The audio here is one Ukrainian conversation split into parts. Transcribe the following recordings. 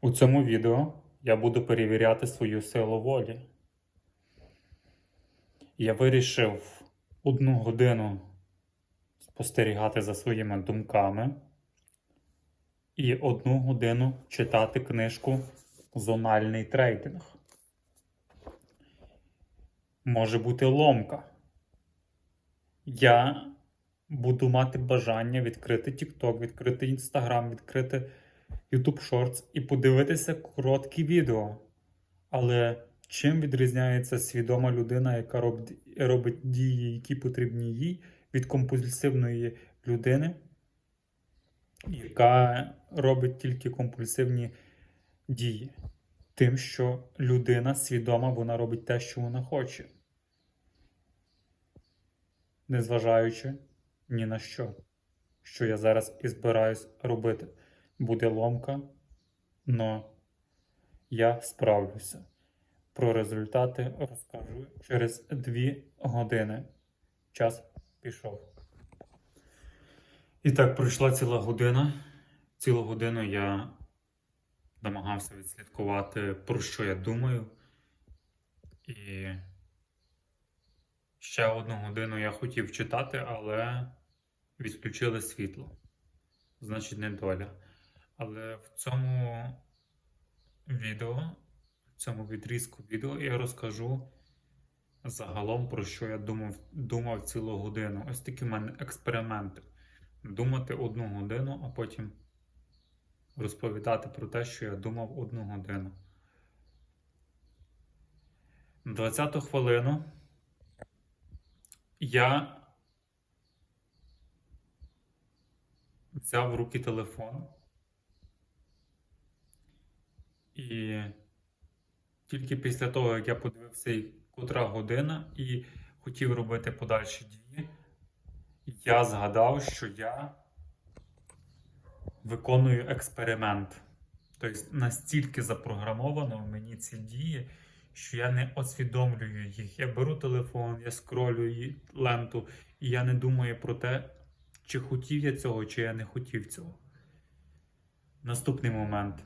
У цьому відео я буду перевіряти свою силу волі. Я вирішив одну годину спостерігати за своїми думками і одну годину читати книжку Зональний трейдинг. Може бути ломка. Я буду мати бажання відкрити TikTok, відкрити Instagram, відкрити YouTube Shorts і подивитися короткі відео. Але чим відрізняється свідома людина, яка робить, дії, які потрібні їй, від компульсивної людини, яка робить тільки компульсивні дії? Тим, що людина свідома, вона робить те, що вона хоче, незважаючи ні на що, що я зараз і збираюсь робити. Буде ломка, но я справлюся. Про результати розкажу через 2 години. Час пішов. І так, пройшла ціла година. Цілу годину я намагався відслідкувати, про що я думаю. І ще одну годину я хотів читати, але відключили світло. Значить, не доля. Але в цьому відео, в цьому відрізку відео я розкажу загалом про що я думав, думав цілу годину. Ось такі в мене експерименти. Думати одну годину, а потім розповідати про те, що я думав одну годину. 20 хвилину я взяв в руки телефон. І тільки після того, як я подивився, котра година, і хотів робити подальші дії, я згадав, що я виконую експеримент. Тобто настільки запрограмовано в мені ці дії, що я не усвідомлюю їх. Я беру телефон, я скролюю ленту, і я не думаю про те, чи хотів я цього, чи я не хотів цього. Наступний момент.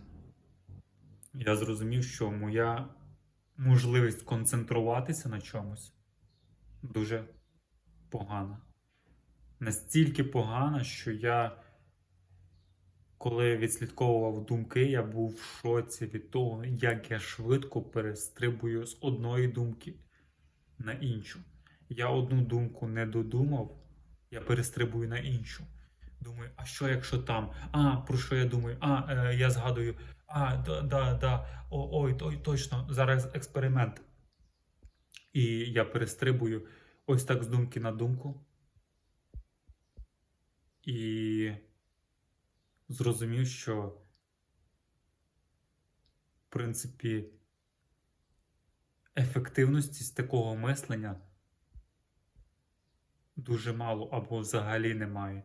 Я зрозумів, що моя можливість концентруватися на чомусь дуже погана. Настільки погана, що я, коли відслідковував думки, я був в шоці від того, як я швидко перестрибую з одної думки на іншу. Я одну думку не додумав, я перестрибую на іншу. Думаю, а що якщо там? А, про що я думаю? А, е, я згадую. А, да, да, да. О, ой, ой, точно, зараз експеримент. І я перестрибую ось так з думки на думку. І зрозумів, що, в принципі, ефективності такого мислення дуже мало або взагалі немає.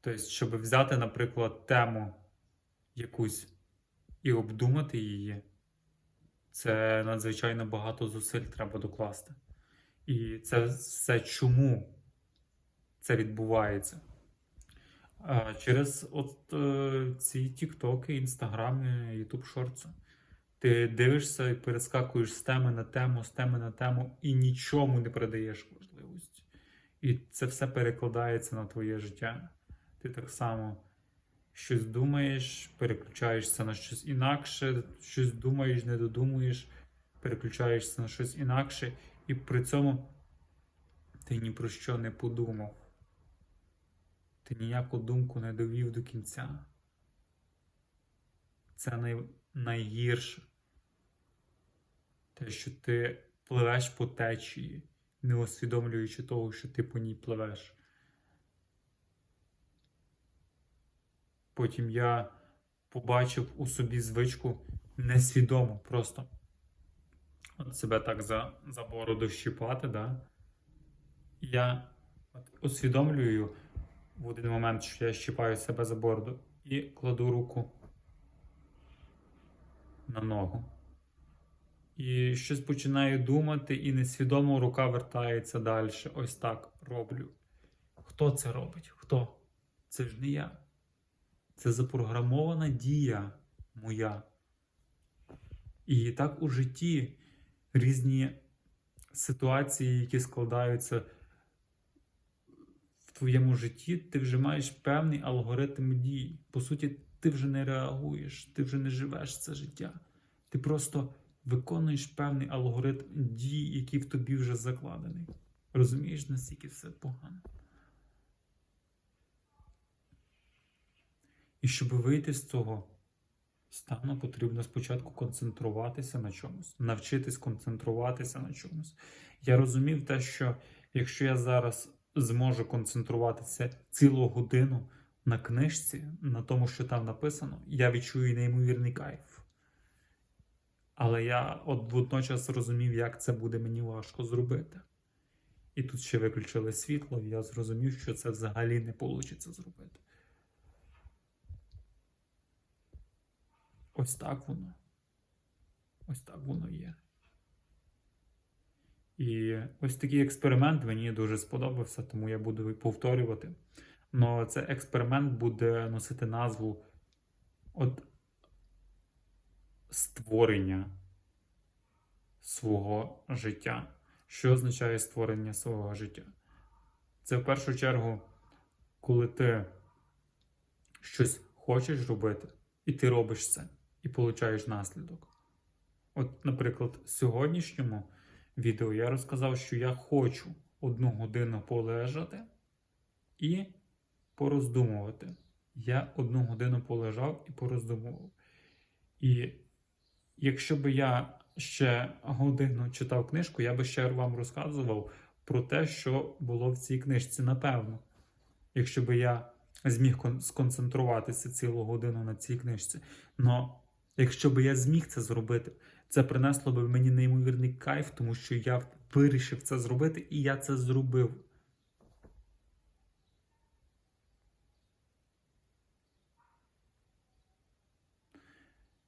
Тобто, щоб взяти, наприклад, тему якусь і обдумати її, це надзвичайно багато зусиль треба докласти. І це все чому це відбувається. Через от е, ці тіктоки, інстаграми, ютуб шорти. Ти дивишся і перескакуєш з теми на тему, з теми на тему, і нічому не придаєш важливості. І це все перекладається на твоє життя. Ти так само щось думаєш, переключаєшся на щось інакше, щось думаєш, не додумуєш, переключаєшся на щось інакше, і при цьому ти ні про що не подумав. Ти ніяку думку не довів до кінця. Це най... найгірше. Те, що ти пливеш по течії, не усвідомлюючи того, що ти по ній пливеш. Потім я побачив у собі звичку несвідомо просто от себе так за за бороду щіпати. Да? Я от усвідомлюю в один момент, що я щіпаю себе за бороду і кладу руку на ногу. І щось починаю думати, і несвідомо рука вертається далі. Ось так роблю. Хто це робить? Хто? Це ж не я. Це запрограмована дія моя. І так у житті різні ситуації, які складаються в твоєму житті, ти вже маєш певний алгоритм дій. По суті, ти вже не реагуєш, ти вже не живеш це життя. Ти просто виконуєш певний алгоритм дій, який в тобі вже закладений. Розумієш, наскільки все погано. І щоб вийти з цього стану, потрібно спочатку концентруватися на чомусь, навчитись концентруватися на чомусь. Я розумів те, що якщо я зараз зможу концентруватися цілу годину на книжці, на тому, що там написано, я відчую неймовірний кайф. Але я от водночас розумів, як це буде мені важко зробити. І тут ще виключили світло, і я зрозумів, що це взагалі не вийде зробити. Ось так воно. Ось так воно є. І ось такий експеримент мені дуже сподобався, тому я буду повторювати. Но цей експеримент буде носити назву от створення свого життя. Що означає створення свого життя? Це в першу чергу, коли ти щось хочеш робити, і ти робиш це, і получаєш наслідок. От, наприклад, в сьогоднішньому відео я розказав, що я хочу одну годину полежати і пороздумувати. Я одну годину полежав і пороздумував. І якщо би я ще годину читав книжку, я би ще вам розказував про те, що було в цій книжці, напевно. Якщо би я зміг сконцентруватися цілу годину на цій книжці. Но якщо би я зміг це зробити, це принесло би мені неймовірний кайф, тому що я вирішив це зробити, і я це зробив.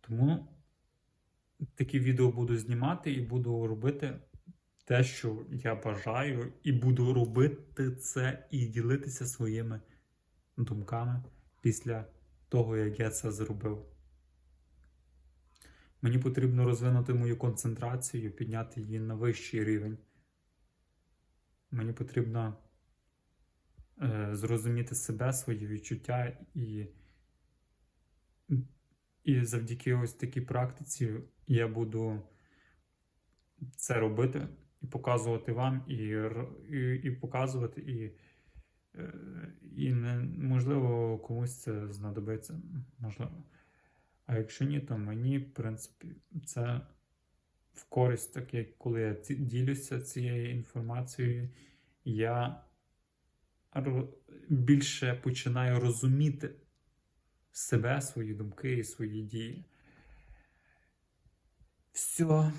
Тому такі відео буду знімати і буду робити те, що я бажаю, і буду робити це і ділитися своїми думками після того, як я це зробив. Мені потрібно розвинути мою концентрацію, підняти її на вищий рівень. Мені потрібно е, зрозуміти себе, свої відчуття і, і завдяки ось такій практиці я буду це робити і показувати вам, і, і, і показувати, і, е, і не, можливо комусь це знадобиться. Можливо. А якщо ні, то мені, в принципі, це в користь, так як коли я ділюся цією інформацією, я більше починаю розуміти себе, свої думки і свої дії. Все.